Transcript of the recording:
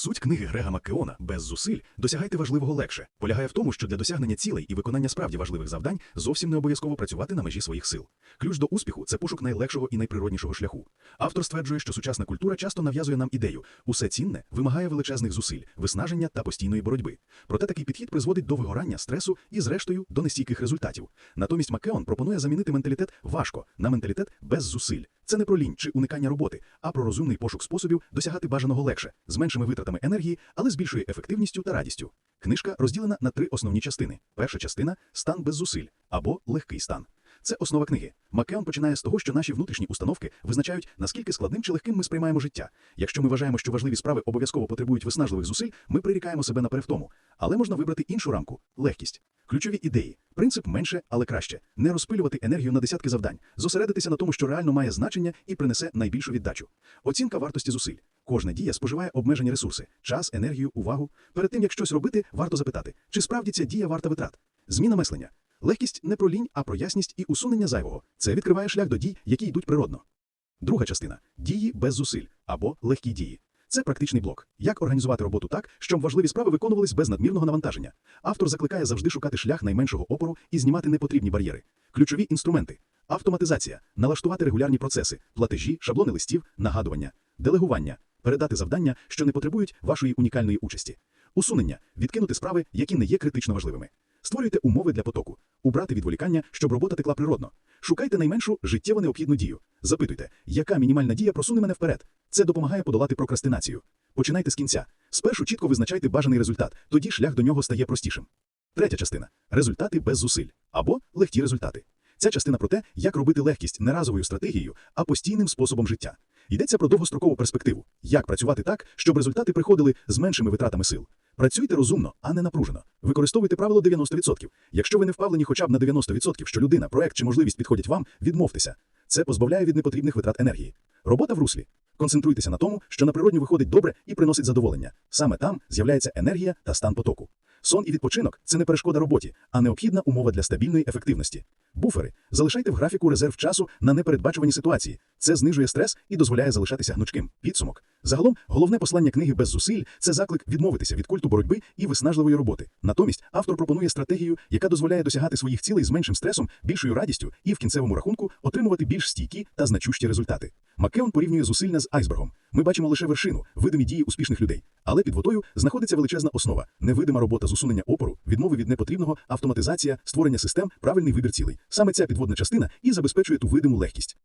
Суть книги Грега Маккеона без зусиль досягайте важливого легше полягає в тому, що для досягнення цілей і виконання справді важливих завдань зовсім не обов'язково працювати на межі своїх сил. Ключ до успіху це пошук найлегшого і найприроднішого шляху. Автор стверджує, що сучасна культура часто нав'язує нам ідею усе цінне вимагає величезних зусиль, виснаження та постійної боротьби. Проте такий підхід призводить до вигорання, стресу і, зрештою, до нестійких результатів. Натомість Маккеон пропонує замінити менталітет важко на менталітет без зусиль. Це не про лінь чи уникання роботи, а про розумний пошук способів досягати бажаного легше, з меншими витратами енергії, але з більшою ефективністю та радістю. Книжка розділена на три основні частини. Перша частина стан без зусиль або легкий стан. Це основа книги. Макеон починає з того, що наші внутрішні установки визначають, наскільки складним чи легким ми сприймаємо життя. Якщо ми вважаємо, що важливі справи обов'язково потребують виснажливих зусиль, ми прирікаємо себе на перевтому. Але можна вибрати іншу рамку легкість. Ключові ідеї. Принцип менше, але краще. Не розпилювати енергію на десятки завдань, зосередитися на тому, що реально має значення і принесе найбільшу віддачу. Оцінка вартості зусиль. Кожна дія споживає обмежені ресурси, час, енергію, увагу. Перед тим як щось робити, варто запитати, чи справді ця дія варта витрат. Зміна мислення. Легкість не про лінь, а про ясність і усунення зайвого. Це відкриває шлях до дій, які йдуть природно. Друга частина дії без зусиль або легкі дії. Це практичний блок. Як організувати роботу так, щоб важливі справи виконувались без надмірного навантаження. Автор закликає завжди шукати шлях найменшого опору і знімати непотрібні бар'єри. Ключові інструменти: автоматизація, налаштувати регулярні процеси, платежі, шаблони листів, нагадування, делегування, передати завдання, що не потребують вашої унікальної участі, усунення, відкинути справи, які не є критично важливими. Створюйте умови для потоку, убрати відволікання, щоб робота текла природно. Шукайте найменшу життєво необхідну дію. Запитуйте, яка мінімальна дія просуне мене вперед. Це допомагає подолати прокрастинацію. Починайте з кінця. Спершу чітко визначайте бажаний результат, тоді шлях до нього стає простішим. Третя частина результати без зусиль або легкі результати. Ця частина про те, як робити легкість не разовою стратегією, а постійним способом життя. Йдеться про довгострокову перспективу, як працювати так, щоб результати приходили з меншими витратами сил. Працюйте розумно, а не напружено. Використовуйте правило 90%. Якщо ви не впевнені хоча б на 90%, що людина, проект чи можливість підходять вам, відмовтеся. Це позбавляє від непотрібних витрат енергії. Робота в руслі. Концентруйтеся на тому, що на природні виходить добре і приносить задоволення. Саме там з'являється енергія та стан потоку. Сон і відпочинок це не перешкода роботі, а необхідна умова для стабільної ефективності. Буфери залишайте в графіку резерв часу на непередбачувані ситуації. Це знижує стрес і дозволяє залишатися гнучким. Підсумок. Загалом, головне послання книги без зусиль це заклик відмовитися від культу боротьби і виснажливої роботи. Натомість автор пропонує стратегію, яка дозволяє досягати своїх цілей з меншим стресом, більшою радістю і в кінцевому рахунку отримувати більш стійкі та значущі результати. Маккеон порівнює зусилля з айсбергом. Ми бачимо лише вершину, видимі дії успішних людей. Але під водою знаходиться величезна основа, невидима робота з усунення опору, відмови від непотрібного, автоматизація, створення систем, правильний вибір цілей. Саме ця підводна частина і забезпечує ту видиму легкість.